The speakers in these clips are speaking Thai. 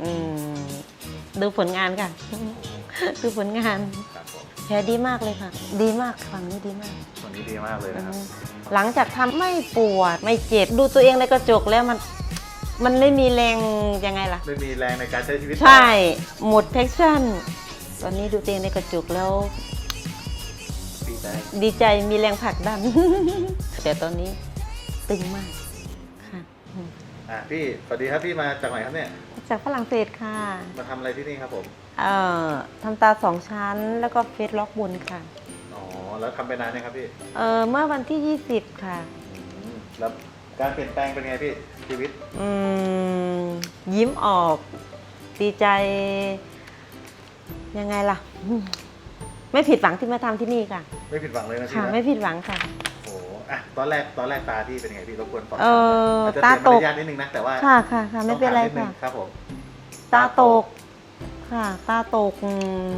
อืมดูผลงานค่ะ ดูผลงานครับผมแผลดีมากเลยค่ะ ดีมากฝั่งนี้ดีมากวันนี้ดีมากเลยนะครับ หลังจากทำไม่ปวดไม่เจ็บดูตัวเองในกระจกแล้วมัน มันไม่มีแรงยังไงล่ะ ไม่มีแรงในการใช้ชีวิตใช่ หมดแพชชั่นตอนนี้ดูตัวเองในกระจกแล้ว ดีใจดีใจมีแรงผลักดัน แต่ตอนนี้ตึงมากค่ะอืมอะพี่สวัสดีครับพี่มาจากไหนครับเนี่ย จากฝรั่งเศสค่ะ มาทำอะไรที่นี่ครับผม เอ่อทำตาสองชั้นแล้วก็เฟซล็อกบนค่ะ อ๋อ แล้วทำไปนานยังครับพี่เอ่อเมื่อวันที่ 20 ค่ะ อืมแล้วการเปลี่ยนแปลงเป็นไงพี่ชีวิต อืม ยิ้มออก ดีใจ ยังไงล่ะอืมไม่ผิดหวังที่มาทำที่นี่ค่ะ ไม่ผิดหวังเลยนะพี่ค่ะนะไม่ผิดหวังค่ะโอ้โหอะตอนแรกตอนแรกตาพี่เป็นไงพี่รบกวนสอบเอ่ออาจจะตาเสียตมากรยาทนิดนึงนะแต่ว่าค่ะค่ะค่ะไม่เป็นไรต้องถาดงค่ะ ครับผมตาตก ค่ะ ตาตกอืม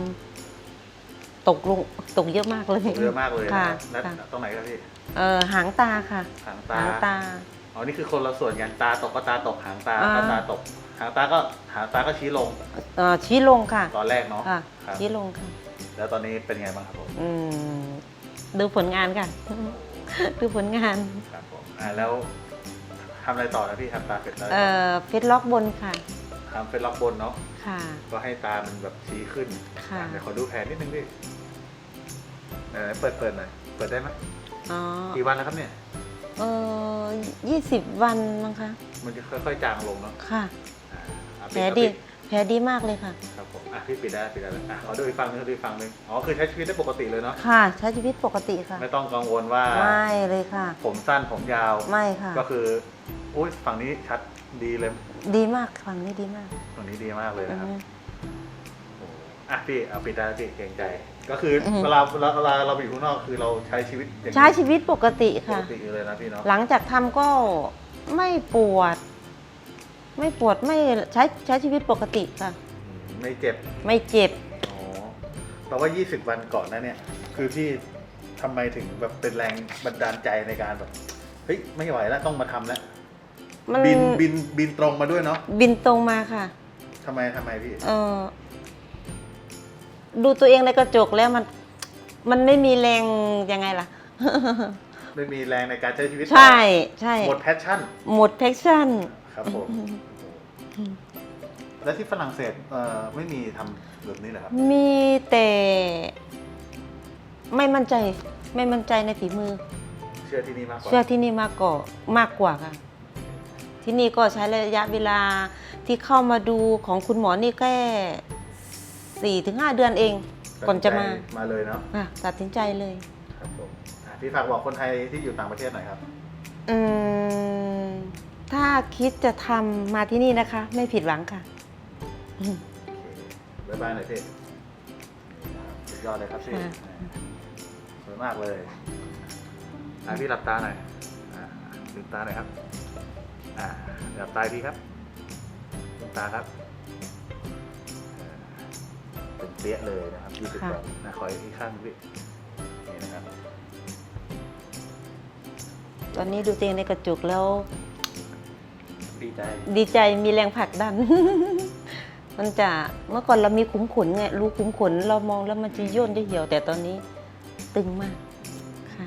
ตกลงตกเยอะมากเลยผมเยอะมากเลยนะค่ะแล้วค่ะ ตรงไหนครับพี่เออหางตาค่ะ หางตาหางตา อ๋อนี่คือคนละส่วนกันตาตกก็ตาตกหางตาอ่าก็ตาตกหางตาก็หางตาก็ชี้ลงเอ่อชี้ลงค่ะตอนแรกเนาะค่ะ ครับชี้ลงค่ะ แล้วตอนนี้เป็นไงบ้างครับผมอืมดูผลงานค่ะ ดูผลงาน ครับผมอ่าแล้วทำอะไรต่อนะพี่ทำตาเสร็จแล้วเอ่อเฟซล็อกบนค่ะ ทำเป็นล็อกบนเนาะค่ะ ก็ให้ตามันแบบชี้ขึ้นค่ะ อ่เดี๋ยวขอดูแผนนิดนึงดิเออเปิดเปิดหน่อยเปิดได้ไหมอ๋อ กี่วันแล้วครับเนี่ย เออยี่สิบวันมั้งคะ มันจะค่อยๆจางลงเนาะค่ะ อ่าอะแผลปิดีเอาปิ แผลดีมากเลยค่ะ ครับผมอะพี่ปิดได้ปิดได้เลยอะขอดูอีกฝั่งนึงขอดูอีกฝั่งนึงอ๋อคือใช้ชีวิตได้ปกติเลยเนาะค่ะ ใช้ชีวิตปกติค่ะ ไม่ต้องกังวลว่า ไม่เลยค่ะ ผมสั้นผมยาว ไม่ค่ะ ก็คืออุ้ยฝั่งนี้ชัดดีเลยดีมากฝั่งนี้ดีมากฝั่งนี้ดีมากเลยอืนะครับมโอ้โหอะพี่เอาปิดได้พี่เกรงใจ ก็คืออม เวลาเวลาเวลาเราไปอยู่ข้างนอกคือเราใช้ชีวิตอย่างนี้ใช้ชีวิตปกติปค่ะ กติเลยนะพี่เนาะหลังจากทำก็ไม่ปวด ไม่ปวดไม่ใช้ใช้ชีวิตปกติค่ะอืมไม่เจ็บไม่เจ็บอ๋อแปลว่า 20 วันก่อนนะเนี่ย คือพี่ทำไมถึงแบบเป็นแรงบันดาลใจในการแบบเฮ้ยไม่ไหวแล้วต้องมาทำแล้วมันบินบินบินตรงมาด้วยเนาะบินตรงมาค่ะทำไมทำไมพี่เออดูตัวเองในกระจกแล้วมัน มันไม่มีแรงยังไงล่ะ ไม่มีแรงในการใช้ชีวิตใช่ใช่หมดแพชชั่น หมดแพชชั่น ครับผม แล้วที่ฝรั่งเศสเอ่อไม่มีทำแบบนี้เหรอครับ มีแต่ไม่มั่นใจไม่มั่นใจในฝีมือ เชื่อที่นี่มากกว่า เชื่อที่นี่มากกว่ามากกว่าค่ะ ที่นี่ก็ใช้ระยะเวลาที่เข้ามาดูของคุณหมอนี่แค่สี่ถึงห้าเดือนเอง ก่อนจะมา มาเลยเนาะอะตัดสินใจเลย ครับผมอะพี่ฝากบอกคนไทยที่อยู่ต่างประเทศหน่อยครับ อืม ถ้าคิดจะทำมาที่นี่นะคะ ไม่ผิดหวังค่ะอืมโอเคบ๊ายบายหน่อยพี่สุดยอดเลยครับพี่ค่ะ สวยมากเลยอะพี่หลับตาหน่อยอะลืมตาหน่อยครับอ่าหลับตาพี่ครับลืมตาครับอ่าเป็นเปี้ยเลยนะครับยี่สิบวันนะขออีกข้างพี่นี่นะครับ ตอนนี้ดูตัวเองในกระจกแล้ว ดีใจ ดีใจมีแรงผลักดัน มันจะเมื่อก่อนเรามีขุมขนไงรู้ขุมขนเรามองแล้วมันจะย่นจะเหี่ยวแต่ตอนนี้ตึงมากค่ะ